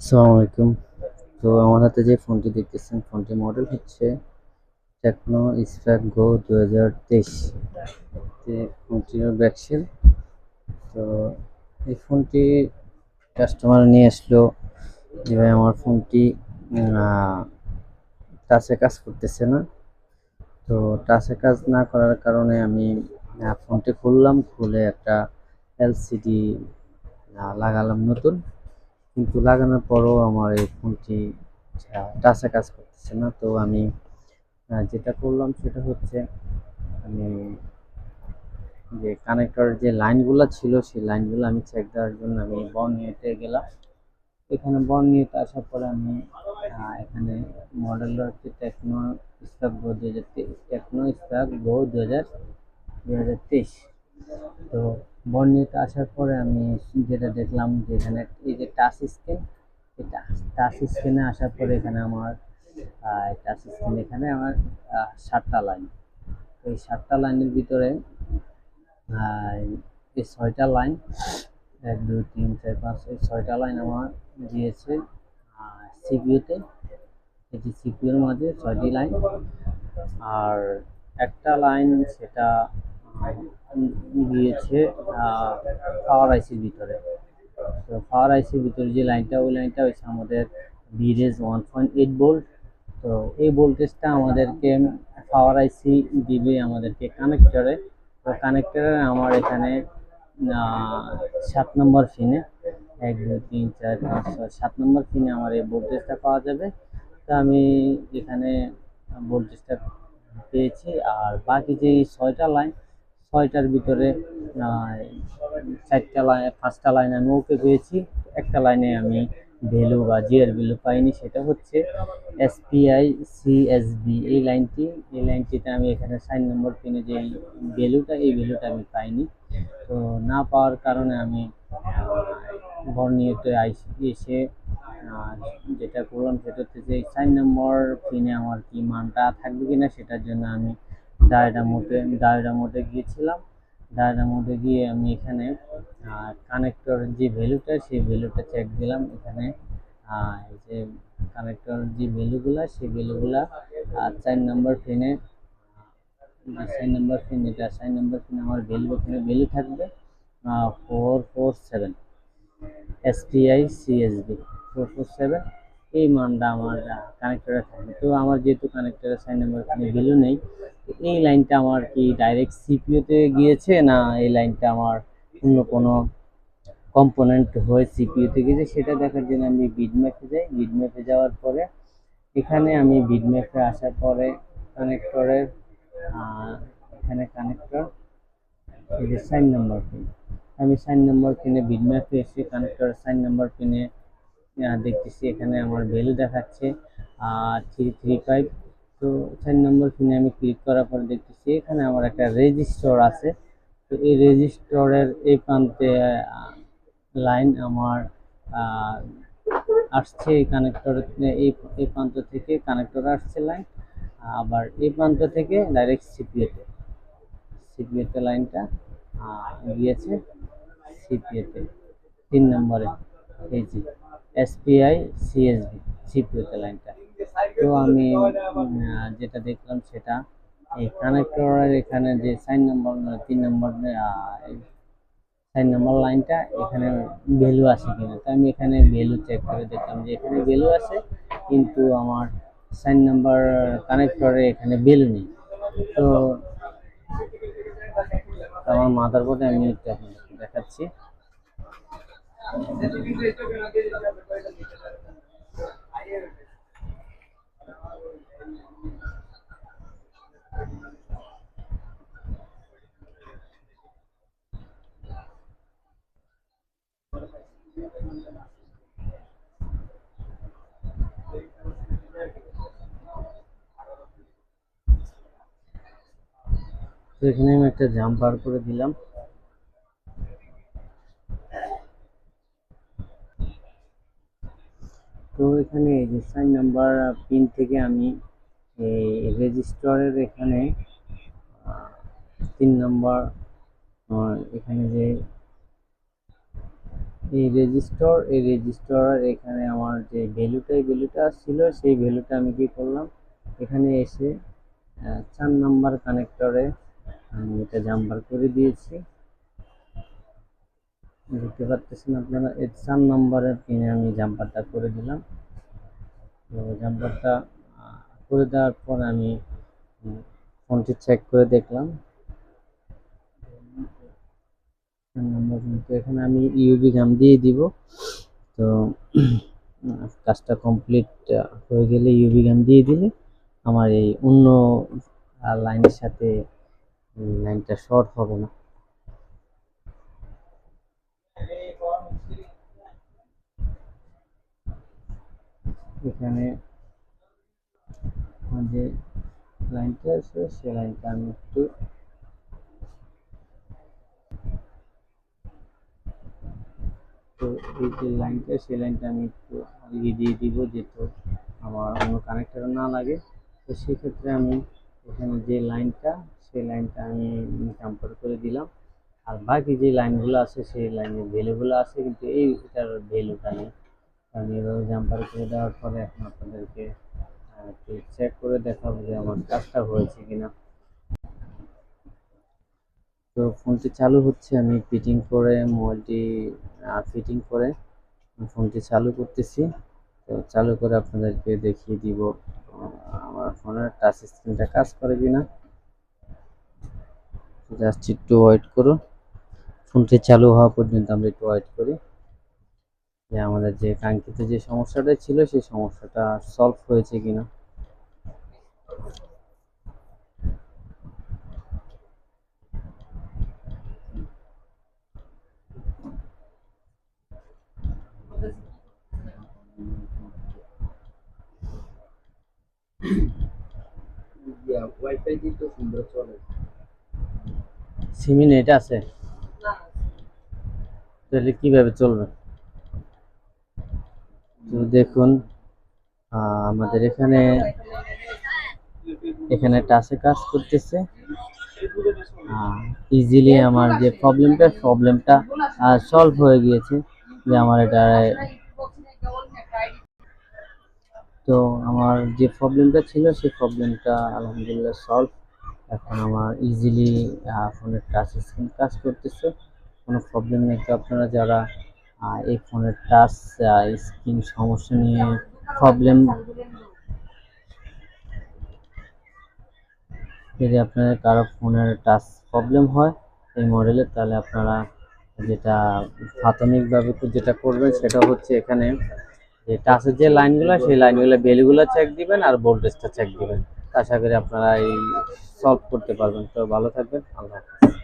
আসসালামু আলাইকুম। তো আমার হাতে যে ফোনটি দেখতেছেন ফোনটির মডেল হচ্ছে টেকনো স্প্যাক গো দু হাজার তেইশ। ফোনটির ব্যাকসেল তো এই ফোনটি কাস্টমার নিয়ে আসলো। যে ভাই আমার ফোনটি টাচে কাজ করতেছে না। তো টাচে কাজ না করার কারণে আমি ফোনটি খুললাম। খুলে একটা এলসিডি লাগালাম নতুন। কিন্তু লাগানোর পরও আমার এই ফোনটি টাচে কাজ করতেছে না। তো আমি যেটা করলাম সেটা হচ্ছে আমি যে কানেক্টর যে লাইনগুলো ছিল, সেই লাইনগুলো আমি চেক দেওয়ার জন্য আমি বর্নিয়াতে গেলাম। এখানে বর্নিয়াতে আসার পরে আমি এখানে মডেলটা হচ্ছে টেকনো স্পার্ক গো দু হাজার টেকনো স্পার্ক গো দু হাজার দু হাজার তেইশ। তো বর্ণিতে আসার পরে আমি যেটা দেখলাম যে এখানে এই যে টাচ স্ক্রিন এই টাচ স্ক্রিনে আসার পরে এখানে আমার টাচ স্ক্রিন এখানে আমার সাতটা লাইন এই সাতটা লাইনের ভিতরে এই ছয়টা লাইন এক, দুই, তিন, চার, পাঁচ, এই ছয়টা লাইন আমার দিয়েছে সিপিইউতে এই যে সিপিইউর মাঝে ছয়টি লাইন আর একটা লাইন সেটা দিয়েছে পাওয়ার আইসির ভিতরে। তো পাওয়ার আইসির ভিতরে যে লাইনটা ওই লাইনটা হচ্ছে আমাদের ভিরেজ ওয়ান পয়েন্ট এইট ভোল্ট তো এই ভোল্টেজটা আমাদেরকে পাওয়ার আইসি দিবে আমাদেরকে কানেক্টরে তো কানেক্টরে আমার এখানে সাত নম্বর ফিনে এক, দুই, তিন, চার, পাঁচ, ছয়, সাত নম্বর ফিনে আমার এই ভোল্টেজটা পাওয়া যাবে। তো আমি এখানে ভোল্টেজটা পেয়েছি, আর বাকি যে ছয়টা লাইন ছয়টার ভিতরে চারটা লাইন পাঁচটা লাইন আমি ওকে পেয়েছি একটা লাইনে আমি ভ্যালু বা জিআর ভ্যালু পাইনি, সেটা হচ্ছে এসপিআই, সিএসবি, এই লাইনটি। এই লাইনটিতে আমি এখানে সাইন নম্বর পিনে যে ভ্যালুটা, এই ভ্যালুটা আমি পাইনি। তো না পাওয়ার কারণে আমি বর্ণিয়তে আইসি, এসে যেটা করলাম সেটা হচ্ছে যে সাইন নম্বর পিনে আমার কি মানটা থাকবে কিনা, সেটার জন্য আমি ডায়ডা মোডে ডায়ডা মোডে গিয়েছিলাম। ডায়ডা মোডে গিয়ে আমি এখানে কানেক্টর যে ভ্যালুটা সেই ভ্যালুটা চেক দিলাম। এখানে এই যে কানেক্টর যে ভ্যালুগুলা সেই ভ্যালুগুলা চার নম্বর পিনে সাইন নাম্বার পিন এটা সাইন নাম্বার পিন আমার ভ্যালু ওখানে ভ্যালু থাকবে four four seven SPI CSB four four seven এই মানটা আমার কানেক্টরে থাকবে তো আমার যেহেতু কানেক্টরে সাইন নাম্বার পিনে ভ্যালু নেই, এই লাইনটা আমার কি ডাইরেক্ট সিপিইউতে গিয়েছে না এই লাইনটা আমার অন্য কোনো কম্পোনেন্ট হয়ে সিপিইউতে গিয়েছে? সেটা দেখার জন্য আমি বিডম্যাপে যাই। বিডম্যাপে যাওয়ার পরে এখানে আমি বিডম্যাপে আসার পরে কানেক্টরের এখানে কানেক্টর এই যে সাইন নাম্বার পিন আমি সাইন নাম্বার পিনে বিডম্যাপে এসে কানেক্টর সাইন নাম্বার পিনে দেখতেছি এখানে আমার ভ্যালু দেখাচ্ছে, আর থ্রি থ্রি ফাইভ, তো সাইন নম্বর পিনে আমি ক্লিক করার পর দেখতেছি এখানে আমার একটা রেজিস্টর আছে। তো এই রেজিস্টরের এই প্রান্তে লাইন আমার আসছে এই কানেক্টর এই এই প্রান্ত থেকে কানেক্টর আসছে লাইন আবার এই প্রান্ত থেকে ডাইরেক্ট সিপিএতে সিপিএতে লাইনটা গিয়েছে সিপিএতে তিন নম্বরে, এই যে। এসপিআই সিএসবি সিপিএতে লাইনটা। তো আমি যেটা দেখলাম সেটা, এই কানেক্টরের এখানে যে সাইন নম্বর তিন নম্বর সাইন নাম্বার লাইনটা, এখানে ভ্যালু আছে কিনা। তো আমি এখানে ভ্যালু চেক করে দেখলাম যে এখানে ভ্যালু আছে কিন্তু আমার সাইন নাম্বার কানেক্টরে এখানে ভ্যালু নেই। তো আমার মাদার বোর্ডে আমি দেখাচ্ছি। তো এখানে আমি একটা জাম্প বার করে দিলাম তো এখানে এই যে নাম্বার পিন থেকে আমি এই রেজিস্টারের এখানে তিন নম্বর এখানে যে এই রেজিস্টার, এই রেজিস্টর এখানে আমার যে ভ্যালুটা, এই ভ্যালুটা ছিল, সেই ভ্যালুটা আমি কি করলাম? এখানে এসে চার নাম্বার কানেক্টরে আমি এটা জাম্পার করে দিয়েছি। দেখতে পাচ্ছেন আপনারা, এই চার নম্বরের পিনে আমি জাম্পারটা করে দিলাম। জাম্পারটা করে দেওয়ার পর আমি ফোনটি চেক করে দেখলাম। এখানে আমি ইউবি গাম দিয়ে দিব। তো, কাজটা কমপ্লিট হয়ে গেলে ইউবি গাম দিয়ে দিলে আমার এই অন্য লাইনের সাথে লাইনটা শর্ট হবে না। এখানে যে লাইনটা আছে সেই লাইনটা আমি একটু তো এই যে লাইনটা, সেই লাইনটা আমি একটু আগে দিয়ে দিব যেহেতু আমার অন্য কানেক্টর না লাগে। তো সেক্ষেত্রে আমি এখানে যে লাইনটা, সেই লাইনটা আমি জাম্পার করে দিলাম। আর বাকি যে লাইনগুলো আছে, সেই লাইনের ভ্যালুগুলো আছে, কিন্তু এই এটার ভ্যালুটা নেই। আমি এভাবে জাম্পার করে দেওয়ার পরে এখন আপনাদেরকে একটু চেক করে দেখাবো যে আমার কাজটা হয়েছে কিনা। তো ফোনটি চালু হচ্ছে, আমি ফিটিং করে, মোবাইলটি ফিটিং করে ফোনটি চালু করতেছি। তো চালু করে আপনাদেরকে দেখিয়ে দিব আমার ফোনের টাচ স্ক্রিনটা কাজ করে কিনা। জাস্ট একটু ওয়েট করুন। ফোনটি চালু হওয়া পর্যন্ত আমরা একটু ওয়েট করি। যে আমাদের যে কাঙ্ক্ষিত যে সমস্যাটা ছিল সেই সমস্যাটা সলভ হয়েছে কিনা। ওয়াইফাই দিয়ে তো সুন্দর চলে। সিমি নেট আছে। তাহলে কীভাবে চলবে? তো দেখুন আমাদের এখানে এখানে টাচে কাজ করতেছে। ইজিলি আমার যে প্রবলেমটা প্রবলেমটা সলভ হয়ে গিয়েছে যে আমার এটা তো আমার যে প্রবলেমটা ছিল, সেই প্রবলেমটা আলহামদুলিল্লাহ সলভ এখন আমার ইজিলি ফোনের টাচ স্ক্রিন কাজ করতেছে। কোনো প্রবলেম নেই তো আপনারা যারা এই ফোনের টাচ স্ক্রিন সমস্যা নিয়ে প্রবলেম যদি আপনাদের কারও ফোনের টাচ প্রবলেম হয় এই মডেলের তাহলে আপনারা যেটা প্রাথমিকভাবে যেটা করবেন সেটা হচ্ছে এখানে যে টাচের যে লাইনগুলো সেই লাইনগুলো বেলগুলো চেক দিবেন আর ভোল্টেজটা চেক দিবেন। আশা করি আপনারা এই সলভ করতে পারবেন। তো ভালো থাকবেন। আল্লাহ